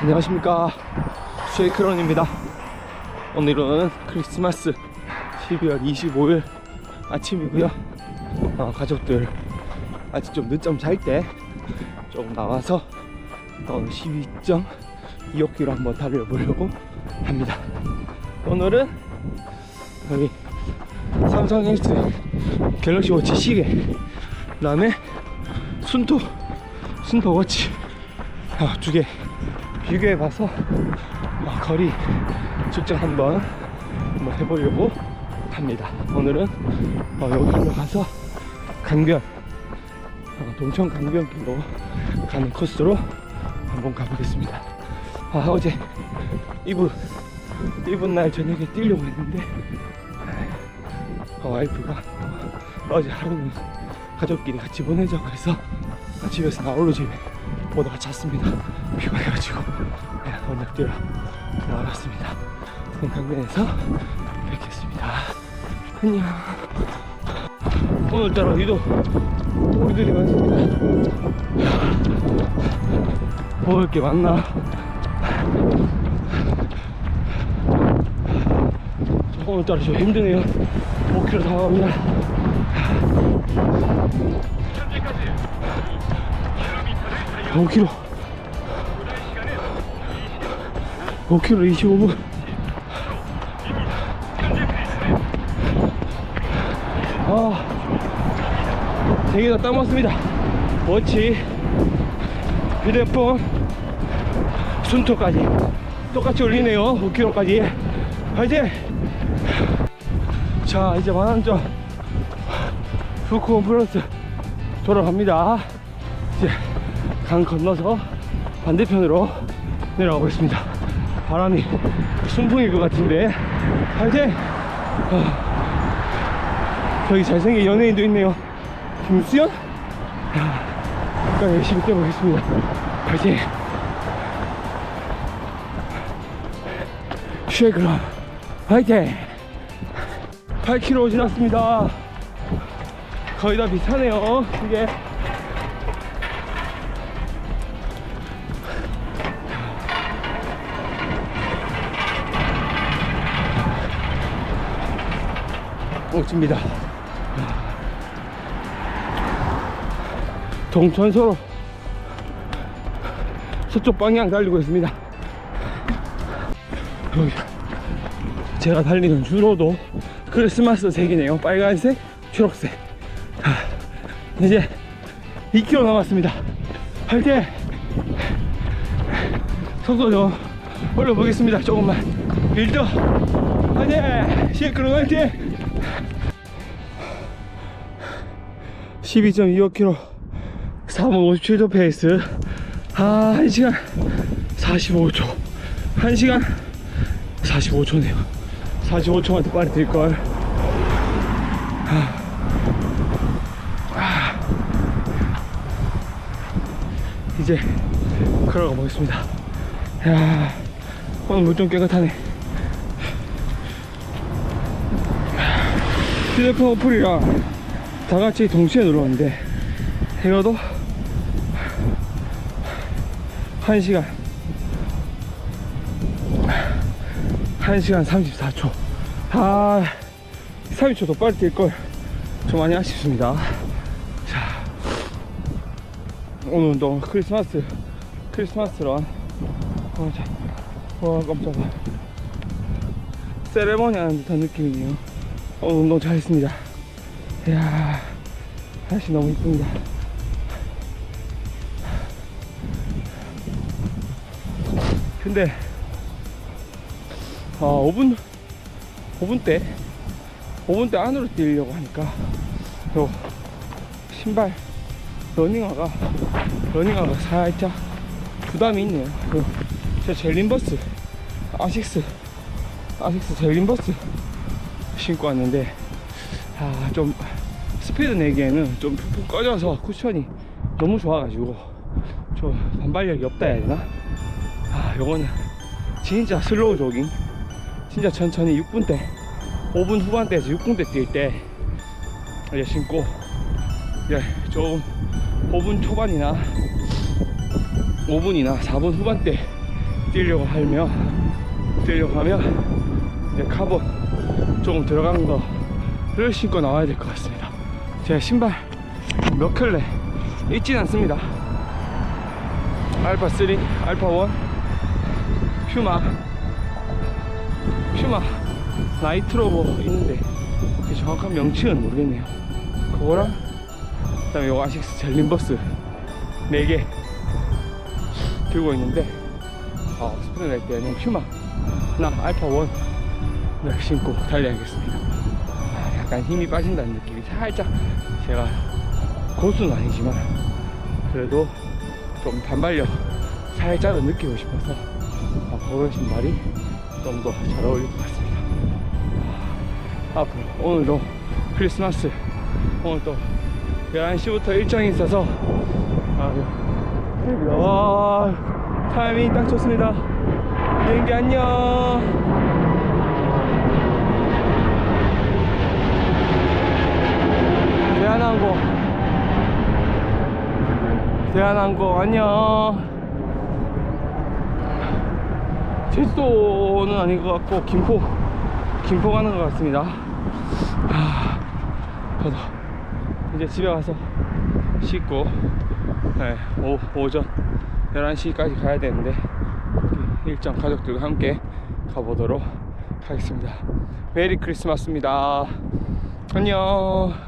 안녕하십니까. 쉐이크런입니다. 오늘은 크리스마스 12월 25일 아침이고요. 어, 가족들 아직 좀 늦잠 잘 때 조금 나와서 어, 12.25km 한번 달려보려고 합니다. 오늘은 여기 삼성 헬스 갤럭시 워치 시계 그 다음에 순토 순토 워치 어, 두개 비교해 봐서 어, 거리 측정 한번 한번 해보려고 합니다. 오늘은 어, 여기로 가서 강변 어, 동천 강변길로 가는 코스로 한번 가보겠습니다. 아, 어제 이브 이브 날 저녁에 뛰려고 했는데 어, 와이프가 어제 하루는 가족끼리 같이 보내자고 해서 집에서 나홀로 집에 오다가 잤습니다. 피곤해가지고 네, 오늘 뛰러 나왔습니다. 강변에서 뵙겠습니다. 안녕. 오늘따라 유독 우리들이 많습니다. 먹을 게 많나? 오늘따라 좀 힘드네요. 5km 다 갑니다. 5km 5km 25분. 아 되게 다 땀왔습니다. 워치 휴대폰 순토까지. 똑같이 올리네요. 5km까지. 화이팅! 자 이제 만원점 후쿠온 플러스 돌아갑니다. 이제 강 건너서 반대편으로 내려가고 있습니다. 바람이 순풍일 것 같은데 화이팅! 아, 저기 잘생긴 연예인도 있네요. 김수현? 아, 잠깐 열심히 뛰어보겠습니다. 화이팅! 쉐이크럼 화이팅! 8km 지났습니다. 거의 다 비슷하네요. 이게 멋집니다. 동천서로 서쪽 방향 달리고 있습니다. 제가 달리는 주로도 크리스마스 색이네요. 빨간색, 초록색. 아, 이제 2km 남았습니다. 화이팅! 속도 좀 올려보겠습니다. 조금만. 1도 화이팅! 시크로 화이팅! 12.25km 4분 57초 페이스. 아 1시간 45초. 1시간 45초네요. 45초만 더 빨리 뛸걸. 아. 아. 이제 걸어가 보겠습니다. 야 오늘 물 좀 깨끗하네. 휴대폰 어플이랑 다 같이 동시에 눌렀는데 헤어도 1시간 1시간 34초. 아 30초 더 빨리 뛸걸 좀 많이 아쉽습니다. 자 오늘 운동 크리스마스 크리스마스라. 어, 자, 와 깜짝아 세레머니 하는 듯한 느낌이네요. 오늘 운동 잘했습니다 이야 날씨 너무 이쁩니다. 근데 아 5분 5분 때 5분 때 안으로 뛰려고 하니까 요 신발 러닝화가 러닝화가 살짝 부담이 있네요. 그, 저 젤린버스 아식스 아식스 젤린버스 신고 왔는데 아, 좀 스피드 내기에는 좀 푹푹 꺼져서 쿠션이 너무 좋아가지고 좀 반발력이 없다 해야 되나? 아, 요거는 진짜 슬로우 조깅. 진짜 천천히 6분 대, 5분 후반대에서 6분 대뛸때 이제 신고 이제 조금 5분 초반이나 5분이나 4분 후반대 뛰려고 하면 뛰려고 하면 이제 카본 조금 들어간 거 를 신고 나와야 될 것 같습니다. 제 신발 몇 켤레 있진 않습니다. 알파 3, 알파 1, 퓨마, 퓨마, 나이트로고 있는데 그 정확한 명칭은 모르겠네요. 그거랑 그 다음에 요 아식스 젤린버스 4개 들고 있는데 어, 스프링 할 때는 퓨마 나 알파 1을 신고 달려야겠습니다. 아, 약간 힘이 빠진다는 느낌이 살짝 제가 고수는 아니지만 그래도 좀 단발력 살짝은 느끼고 싶어서 아, 그런 신발이 좀 더 잘 어울릴 것 같습니다. 아, 앞으로 오늘도 크리스마스 오늘 또 11시부터 일정이 있어서 아, 와 타이밍 딱 좋습니다. 비행기 안녕. 대한항공 대한항공 안녕. 제주도는 아닌 것 같고 김포 김포 가는 것 같습니다. 하, 저도 이제 집에 가서 씻고 네, 오, 오전 11시까지 가야 되는데 일정 가족들과 함께 가보도록 하겠습니다. 메리 크리스마스입니다. 안녕